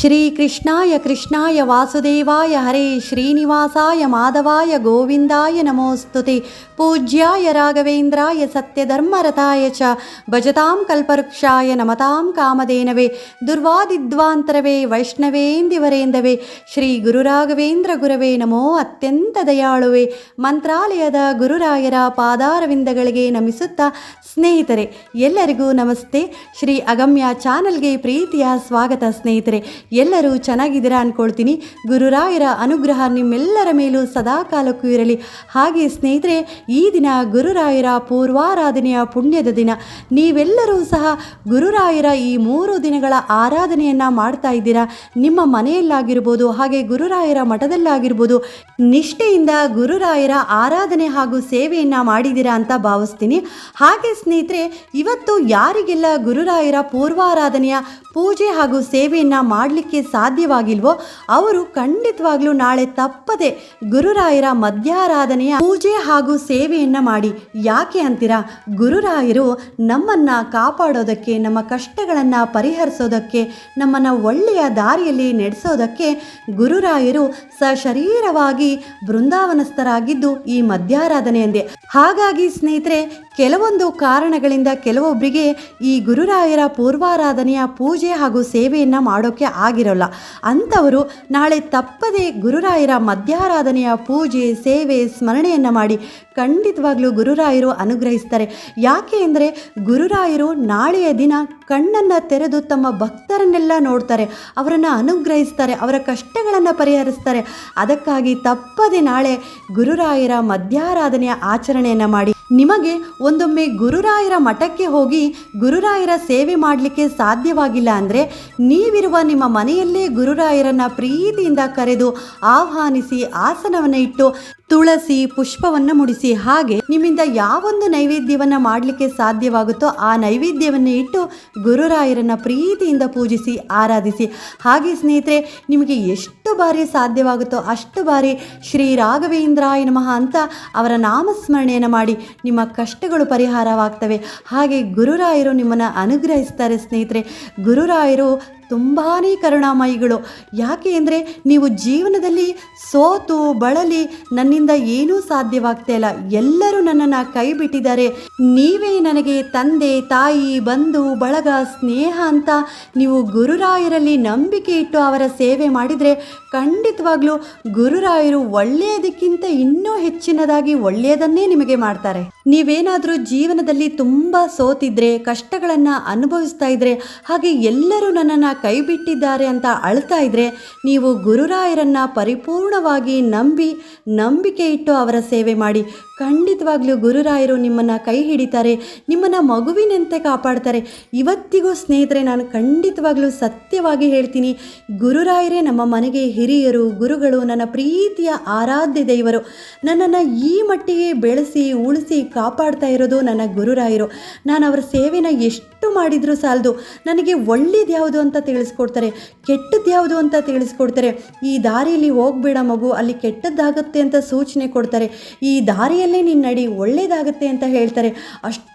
ಶ್ರೀಕೃಷ್ಣಾಯ ಕೃಷ್ಣಾಯ ವಾಸುದೇವಾಯ ಹರೇ ಶ್ರೀನಿವಾಸಾಯ ಮಾಧವಾಯ ಗೋವಿಂದಾಯ ನಮೋಸ್ತುತಿ. ಪೂಜ್ಯಾಯ ರಾಘವೇಂದ್ರಾಯ ಸತ್ಯಧರ್ಮರತಾಯ ಚ ಭಜತಾಂ ಕಲ್ಪವೃಕ್ಷಾಯ ನಮತಾಂ ಕಾಮಧೇನವೇ. ದುರ್ವಾದಿದ್ವಾಂತರವೇ ವೈಷ್ಣವೇಂದಿವರೇಂದವೇ ಶ್ರೀ ಗುರುರಾಘವೇಂದ್ರ ಗುರವೇ ನಮೋ ಅತ್ಯಂತ ದಯಾಳುವೆ. ಮಂತ್ರಾಲಯದ ಗುರುರಾಯರ ಪಾದಾರವಿಂದಗಳಿಗೆ ನಮಿಸುತ್ತಾ ಸ್ನೇಹಿತರೆ, ಎಲ್ಲರಿಗೂ ನಮಸ್ತೆ. ಶ್ರೀ ಅಗಮ್ಯ ಚಾನಲ್ಗೆ ಪ್ರೀತಿಯ ಸ್ವಾಗತ ಸ್ನೇಹಿತರೆ. ಎಲ್ಲರೂ ಚೆನ್ನಾಗಿದ್ದೀರಾ ಅಂದ್ಕೊಳ್ತೀನಿ ಗುರುರಾಯರ ಅನುಗ್ರಹ ನಿಮ್ಮೆಲ್ಲರ ಮೇಲೂ ಸದಾಕಾಲಕ್ಕೂ ಇರಲಿ. ಹಾಗೆ ಸ್ನೇಹಿತರೆ, ಈ ದಿನ ಗುರುರಾಯರ ಪೂರ್ವಾರಾಧನೆಯ ಪುಣ್ಯದ ದಿನ. ನೀವೆಲ್ಲರೂ ಸಹ ಗುರುರಾಯರ ಈ ಮೂರು ದಿನಗಳ ಆರಾಧನೆಯನ್ನು ಮಾಡ್ತಾ ಇದ್ದೀರಾ? ನಿಮ್ಮ ಮನೆಯಲ್ಲಾಗಿರ್ಬೋದು, ಹಾಗೆ ಗುರುರಾಯರ ಮಠದಲ್ಲಾಗಿರ್ಬೋದು, ನಿಷ್ಠೆಯಿಂದ ಗುರುರಾಯರ ಆರಾಧನೆ ಹಾಗೂ ಸೇವೆಯನ್ನು ಮಾಡಿದ್ದೀರಾ ಅಂತ ಭಾವಿಸ್ತೀನಿ. ಹಾಗೆ ಸ್ನೇಹಿತರೆ, ಇವತ್ತು ಯಾರಿಗೆಲ್ಲ ಗುರುರಾಯರ ಪೂರ್ವಾರಾಧನೆಯ ಪೂಜೆ ಹಾಗೂ ಸೇವೆಯನ್ನು ಮಾಡಲಿಕ್ಕೆ ಸಾಧ್ಯವಾಗಿಲ್ವೋ, ಅವರು ಖಂಡಿತವಾಗ್ಲೂ ನಾಳೆ ತಪ್ಪದೆ ಗುರುರಾಯರ ಮಧ್ಯಾರಾಧನೆಯ ಪೂಜೆ ಹಾಗೂ ಸೇವೆಯನ್ನು ಮಾಡಿ. ಯಾಕೆ ಅಂತೀರಾ? ಗುರುರಾಯರು ನಮ್ಮನ್ನ ಕಾಪಾಡೋದಕ್ಕೆ, ನಮ್ಮ ಕಷ್ಟಗಳನ್ನ ಪರಿಹರಿಸೋದಕ್ಕೆ, ನಮ್ಮನ್ನ ಒಳ್ಳೆಯ ದಾರಿಯಲ್ಲಿ ನಡೆಸೋದಕ್ಕೆ ಗುರುರಾಯರು ಸಶರೀರವಾಗಿ ಬೃಂದಾವನಸ್ಥರಾಗಿದ್ದು ಈ ಮಧ್ಯಾರಾಧನೆ ಎಂದೇ ಹಾಗಾಗಿ ಸ್ನೇಹಿತರೆ, ಕೆಲವೊಂದು ಕಾರಣಗಳಿಂದ ಕೆಲವೊಬ್ಬರಿಗೆ ಈ ಗುರುರಾಯರ ಪೂರ್ವಾರಾಧನೆಯ ಪೂಜೆ ಹಾಗೂ ಸೇವೆಯನ್ನು ಮಾಡೋಕ್ಕೆ ಆಗಿರೋಲ್ಲ. ಅಂಥವರು ನಾಳೆ ತಪ್ಪದೆ ಗುರುರಾಯರ ಮಧ್ಯಾರಾಧನೆಯ ಪೂಜೆ, ಸೇವೆ, ಸ್ಮರಣೆಯನ್ನು ಮಾಡಿ ಖಂಡಿತವಾಗ್ಲೂ ಗುರುರಾಯರು ಅನುಗ್ರಹಿಸ್ತಾರೆ. ಯಾಕೆ ಅಂದರೆ ಗುರುರಾಯರು ನಾಳೆಯ ದಿನ ಕಣ್ಣನ್ನು ತೆರೆದು ತಮ್ಮ ಭಕ್ತರನ್ನೆಲ್ಲ ನೋಡ್ತಾರೆ. ಅವರನ್ನು ಅನುಗ್ರಹಿಸ್ತಾರೆ, ಅವರ ಕಷ್ಟಗಳನ್ನು ಪರಿಹರಿಸ್ತಾರೆ. ಅದಕ್ಕಾಗಿ ತಪ್ಪದೆ ನಾಳೆ ಗುರುರಾಯರ ಮಧ್ಯಾರಾಧನೆಯ ಆಚರಣೆಯನ್ನು ಮಾಡಿ. ನಿಮಗೆ ಒಂದೊಮ್ಮೆ ಗುರುರಾಯರ ಮಠಕ್ಕೆ ಹೋಗಿ ಗುರುರಾಯರ ಸೇವೆ ಮಾಡಲಿಕ್ಕೆ ಸಾಧ್ಯವಾಗಿಲ್ಲ ಅಂದರೆ ನೀವಿರುವ ನಿಮ್ಮ ಮನೆಯಲ್ಲೇ ಗುರುರಾಯರನ್ನ ಪ್ರೀತಿಯಿಂದ ಕರೆದು ಆಹ್ವಾನಿಸಿ ಆಸನವನ್ನು ಇಟ್ಟು ತುಳಸಿ ಪುಷ್ಪವನ್ನು ಮುಡಿಸಿ. ಹಾಗೆ ನಿಮ್ಮಿಂದ ಯಾವೊಂದು ನೈವೇದ್ಯವನ್ನು ಮಾಡಲಿಕ್ಕೆ ಸಾಧ್ಯವಾಗುತ್ತೋ ಆ ನೈವೇದ್ಯವನ್ನು ಇಟ್ಟು ಗುರುರಾಯರನ್ನು ಪ್ರೀತಿಯಿಂದ ಪೂಜಿಸಿ, ಆರಾಧಿಸಿ. ಹಾಗೆ ಸ್ನೇಹಿತರೆ, ನಿಮಗೆ ಎಷ್ಟು ಬಾರಿ ಸಾಧ್ಯವಾಗುತ್ತೋ ಅಷ್ಟು ಬಾರಿ ಶ್ರೀ ರಾಘವೇಂದ್ರಾಯ ನಮಃ ಅಂತ ಅವರ ನಾಮಸ್ಮರಣೆಯನ್ನು ಮಾಡಿ ನಿಮ್ಮ ಕಷ್ಟಗಳು ಪರಿಹಾರವಾಗ್ತವೆ. ಹಾಗೆ ಗುರುರಾಯರು ನಿಮ್ಮನ್ನು ಅನುಗ್ರಹಿಸ್ತಾರೆ ಸ್ನೇಹಿತರೆ. ಗುರುರಾಯರು ತುಂಬಾ ಕರುಣಾಮಯಿಗಳು. ಯಾಕೆ ಅಂದರೆ ನೀವು ಜೀವನದಲ್ಲಿ ಸೋತು, ಬಳಲಿ, ನನ್ನಿಂದ ಏನೂ ಸಾಧ್ಯವಾಗ್ತಾ ಇಲ್ಲ. ಎಲ್ಲರೂ ನನ್ನನ್ನು ಕೈ ಬಿಟ್ಟಿದ್ದಾರೆ ನೀವೇ ನನಗೆ ತಂದೆ, ತಾಯಿ, ಬಂಧು, ಬಳಗ, ಸ್ನೇಹ ಅಂತ ನೀವು ಗುರುರಾಯರಲ್ಲಿ ನಂಬಿಕೆ ಇಟ್ಟು ಅವರ ಸೇವೆ ಮಾಡಿದರೆ ಖಂಡಿತವಾಗ್ಲೂ ಗುರುರಾಯರು ಒಳ್ಳೆಯದಕ್ಕಿಂತ ಇನ್ನೂ ಹೆಚ್ಚಿನದಾಗಿ ಒಳ್ಳೆಯದನ್ನೇ ನಿಮಗೆ ಮಾಡ್ತಾರೆ. ನೀವೇನಾದರೂ ಜೀವನದಲ್ಲಿ ತುಂಬ ಸೋತಿದ್ರೆ, ಕಷ್ಟಗಳನ್ನು ಅನುಭವಿಸ್ತಾ ಇದ್ರೆ, ಹಾಗೆ ಎಲ್ಲರೂ ನನ್ನನ್ನು ಕೈ ಬಿಟ್ಟಿದ್ದಾರೆ ಅಂತ ಅಳ್ತಾ ಇದ್ರೆ, ನೀವು ಗುರುರಾಯರನ್ನ ಪರಿಪೂರ್ಣವಾಗಿ ನಂಬಿ ನಂಬಿಕೆ ಇಟ್ಟು ಅವರ ಸೇವೆ ಮಾಡಿ ಖಂಡಿತವಾಗ್ಲೂ ಗುರುರಾಯರು ನಿಮ್ಮನ್ನು ಕೈ ಹಿಡಿತಾರೆ, ನಿಮ್ಮನ್ನು ಮಗುವಿನಂತೆ ಕಾಪಾಡ್ತಾರೆ. ಇವತ್ತಿಗೂ ಸ್ನೇಹಿತರೆ, ನಾನು ಖಂಡಿತವಾಗ್ಲೂ ಸತ್ಯವಾಗಿ ಹೇಳ್ತೀನಿ, ಗುರುರಾಯರೇ, ನಮ್ಮ ಮನೆಗೆ ಹಿರಿಯರು, ಗುರುಗಳು, ನನ್ನ ಪ್ರೀತಿಯ ಆರಾಧ್ಯ ದೈವರು, ನನ್ನನ್ನು ಈ ಮಟ್ಟಿಗೆ ಬೆಳೆಸಿ, ಉಳಿಸಿ ಕಾಪಾಡ್ತಾ ಇರೋದು ನನ್ನ ಗುರುರಾಯರು. ನಾನು ಅವರ ಸೇವೆನ ಎಷ್ಟು ಮಾಡಿದರೂ ಸಾಲದು, ನನಗೆ ಒಳ್ಳೇದು ಯಾವುದು ಅಂತ ತಿಳಿಸ್ಕೊಡ್ತಾರೆ ಕೆಟ್ಟದ್ದು ಯಾವುದು ಅಂತ ತಿಳಿಸ್ಕೊಡ್ತಾರೆ. ಈ ದಾರಿಯಲ್ಲಿ ಹೋಗಬೇಡ ಮಗು, ಅಲ್ಲಿ ಕೆಟ್ಟದ್ದಾಗುತ್ತೆ ಅಂತ ಸೂಚನೆ ಕೊಡ್ತಾರೆ. ಈ ದಾರಿಯಲ್ಲೇ ನೀನು ನಡಿ ಒಳ್ಳೇದಾಗುತ್ತೆ ಅಂತ ಹೇಳ್ತಾರೆ.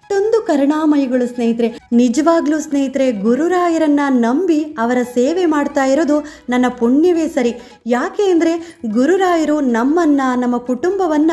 ಅಷ್ಟೊಂದು ಕರುಣಾಮಯಿಗಳು ಸ್ನೇಹಿತರೆ. ನಿಜವಾಗ್ಲೂ ಸ್ನೇಹಿತರೆ, ಗುರುರಾಯರನ್ನ ನಂಬಿ ಅವರ ಸೇವೆ ಮಾಡ್ತಾ ಇರೋದು ನನ್ನ ಪುಣ್ಯವೇ ಸರಿ. ಯಾಕೆ ಅಂದರೆ ಗುರುರಾಯರು ನಮ್ಮನ್ನ, ನಮ್ಮ ಕುಟುಂಬವನ್ನ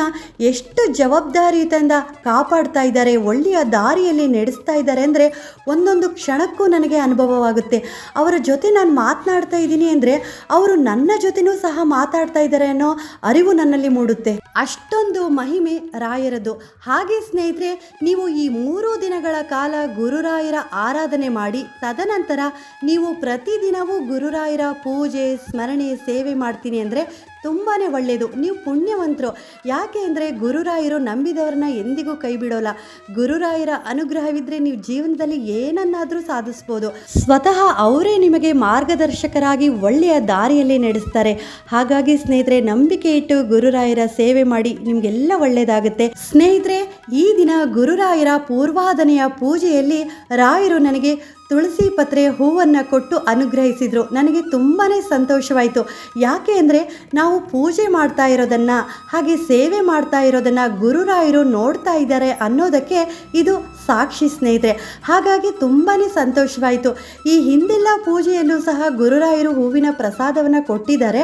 ಎಷ್ಟು ಜವಾಬ್ದಾರಿಯುತದಿಂದ ಕಾಪಾಡ್ತಾ ಇದ್ದಾರೆ, ಒಳ್ಳೆಯ ದಾರಿಯಲ್ಲಿ ನಡೆಸ್ತಾ ಇದ್ದಾರೆ ಅಂದರೆ ಒಂದೊಂದು ಕ್ಷಣಕ್ಕೂ ನನಗೆ ಅನುಭವವಾಗುತ್ತೆ. ಅವರ ಜೊತೆ ನಾನು ಮಾತನಾಡ್ತಾ ಇದ್ದೀನಿ ಅಂದರೆ ಅವರು ನನ್ನ ಜೊತೆನೂ ಸಹ ಮಾತಾಡ್ತಾ ಇದ್ದಾರೆ ಅನ್ನೋ ಅರಿವು ನನ್ನಲ್ಲಿ ಮೂಡುತ್ತೆ. ಅಷ್ಟೊಂದು ಮಹಿಮೆ ರಾಯರದು. ಹಾಗೆ ಸ್ನೇಹಿತರೆ, ನೀವು ಈ ಮೂರು ದಿನಗಳ ಕಾಲ ಗುರುರಾಯರ ಆರಾಧನೆ ಮಾಡಿ, ತದನಂತರ ನೀವು ಪ್ರತಿದಿನವೂ ಗುರುರಾಯರ ಪೂಜೆ, ಸ್ಮರಣೆ, ಸೇವೆ ಮಾಡ್ತೀನಿ ಅಂದರೆ ತುಂಬಾ ಒಳ್ಳೆಯದು ನೀವು ಪುಣ್ಯವಂತರು. ಯಾಕೆ ಅಂದರೆ ಗುರುರಾಯರು ನಂಬಿದವ್ರನ್ನ ಎಂದಿಗೂ ಕೈ ಬಿಡೋಲ್ಲ ಗುರುರಾಯರ ಅನುಗ್ರಹವಿದ್ದರೆ ನೀವು ಜೀವನದಲ್ಲಿ ಏನನ್ನಾದರೂ ಸಾಧಿಸ್ಬೋದು. ಸ್ವತಃ ಅವರೇ ನಿಮಗೆ ಮಾರ್ಗದರ್ಶಕರಾಗಿ ಒಳ್ಳೆಯ ದಾರಿಯಲ್ಲಿ ನಡೆಸ್ತಾರೆ. ಹಾಗಾಗಿ ಸ್ನೇಹಿತರೆ, ನಂಬಿಕೆ ಇಟ್ಟು ಗುರುರಾಯರ ಸೇವೆ ಮಾಡಿ ನಿಮಗೆಲ್ಲ ಒಳ್ಳೆಯದಾಗುತ್ತೆ ಸ್ನೇಹಿತರೆ, ಈ ದಿನ ಗುರುರಾಯರ ಪೂರ್ವಾದನೆಯ ಪೂಜೆಯಲ್ಲಿ ರಾಯರು ನನಗೆ ತುಳಸಿ ಪತ್ರೆ ಹೂವನ್ನು ಕೊಟ್ಟು ಅನುಗ್ರಹಿಸಿದರು. ನನಗೆ ತುಂಬಾ ಸಂತೋಷವಾಯಿತು. ಯಾಕೆ ಅಂದರೆ ನಾವು ಪೂಜೆ ಮಾಡ್ತಾ ಇರೋದನ್ನು ಹಾಗೆ ಸೇವೆ ಮಾಡ್ತಾ ಇರೋದನ್ನು ಗುರುರಾಯರು ನೋಡ್ತಾ ಇದ್ದಾರೆ ಅನ್ನೋದಕ್ಕೆ ಇದು ಸಾಕ್ಷಿ ಸ್ನೇಹಿತರೆ, ಹಾಗಾಗಿ ತುಂಬಾ ಸಂತೋಷವಾಯಿತು. ಈ ಹಿಂದೆಲ್ಲ ಪೂಜೆಯಲ್ಲೂ ಸಹ ಗುರುರಾಯರು ಹೂವಿನ ಪ್ರಸಾದವನ್ನು ಕೊಟ್ಟಿದ್ದಾರೆ.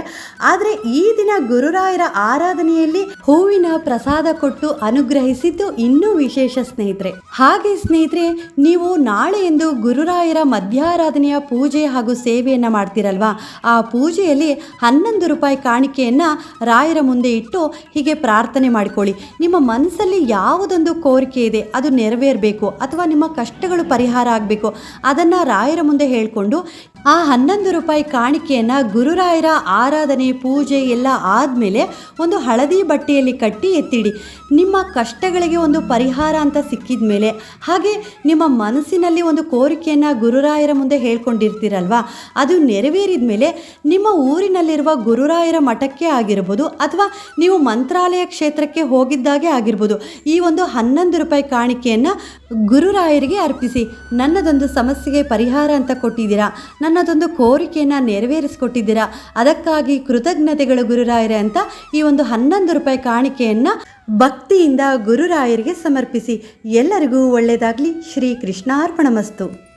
ಆದರೆ ಈ ದಿನ ಗುರುರಾಯರ ಆರಾಧನೆಯಲ್ಲಿ ಹೂವಿನ ಪ್ರಸಾದ ಕೊಟ್ಟು ಅನುಗ್ರಹಿಸಿದ್ದು ಇನ್ನೂ ವಿಶೇಷ ಸ್ನೇಹಿತರೆ. ಹಾಗೆ ಸ್ನೇಹಿತರೆ, ನೀವು ನಾಳೆಯಂದು ಗುರುರಾಯರ ಮಧ್ಯಾರಾಧನೆಯ ಪೂಜೆ ಹಾಗೂ ಸೇವೆಯನ್ನು ಮಾಡ್ತೀರಲ್ವಾ? ಆ ಪೂಜೆಯಲ್ಲಿ ಹನ್ನೊಂದು ರೂಪಾಯಿ ಕಾಣಿಕೆಯನ್ನು ರಾಯರ ಮುಂದೆ ಇಟ್ಟು ಹೀಗೆ ಪ್ರಾರ್ಥನೆ ಮಾಡಿಕೊಳ್ಳಿ. ನಿಮ್ಮ ಮನಸ್ಸಲ್ಲಿ ಯಾವುದೊಂದು ಕೋರಿಕೆ ಇದೆ, ಅದು ನೆರವೇರಬೇಕು. ಅಥವಾ ನಿಮ್ಮ ಕಷ್ಟಗಳು ಪರಿಹಾರ ಆಗಬೇಕು. ಅದನ್ನು ರಾಯರ ಮುಂದೆ ಹೇಳಿಕೊಂಡು ಆ ಹನ್ನೊಂದು ರೂಪಾಯಿ ಕಾಣಿಕೆಯನ್ನು ಗುರುರಾಯರ ಆರಾಧನೆ, ಪೂಜೆ ಎಲ್ಲ ಆದಮೇಲೆ ಒಂದು ಹಳದಿ ಬಟ್ಟೆಯಲ್ಲಿ ಕಟ್ಟಿ ಎತ್ತಿಡಿ. ನಿಮ್ಮ ಕಷ್ಟಗಳಿಗೆ ಒಂದು ಪರಿಹಾರ ಅಂತ ಸಿಕ್ಕಿದ ಮೇಲೆ ಹಾಗೆ ನಿಮ್ಮ ಮನಸ್ಸಿನಲ್ಲಿ ಒಂದು ಕೋರಿಕೆಯನ್ನು ಗುರುರಾಯರ ಮುಂದೆ ಹೇಳ್ಕೊಂಡಿರ್ತೀರಲ್ವಾ? ಅದು ನೆರವೇರಿದ ಮೇಲೆ ನಿಮ್ಮ ಊರಿನಲ್ಲಿರುವ ಗುರುರಾಯರ ಮಠಕ್ಕೆ ಆಗಿರ್ಬೋದು ಅಥವಾ ನೀವು ಮಂತ್ರಾಲಯ ಕ್ಷೇತ್ರಕ್ಕೆ ಹೋಗಿದ್ದಾಗೆ ಆಗಿರ್ಬೋದು, ಈ ಒಂದು ಹನ್ನೊಂದು ರೂಪಾಯಿ ಕಾಣಿಕೆಯನ್ನು ಗುರುರಾಯರಿಗೆ ಅರ್ಪಿಸಿ. ನನ್ನದೊಂದು ಸಮಸ್ಯೆಗೆ ಪರಿಹಾರ ಅಂತ ಕೊಟ್ಟಿದ್ದೀರಾ? ನನ್ನದೊಂದು ಕೋರಿಕೆಯನ್ನು ನೆರವೇರಿಸಿಕೊಟ್ಟಿದ್ದೀರಾ? ಅದಕ್ಕಾಗಿ ಕೃತಜ್ಞತೆಗಳು ಗುರುರಾಯರೇ ಅಂತ ಈ ಒಂದು ಹನ್ನೊಂದು ರೂಪಾಯಿ ಕಾಣಿಕೆಯನ್ನು ಭಕ್ತಿಯಿಂದ ಗುರುರಾಯರಿಗೆ ಸಮರ್ಪಿಸಿ ಎಲ್ಲರಿಗೂ ಒಳ್ಳೆಯದಾಗಲಿ ಶ್ರೀ ಕೃಷ್ಣಾರ್ಪಣಮಸ್ತು.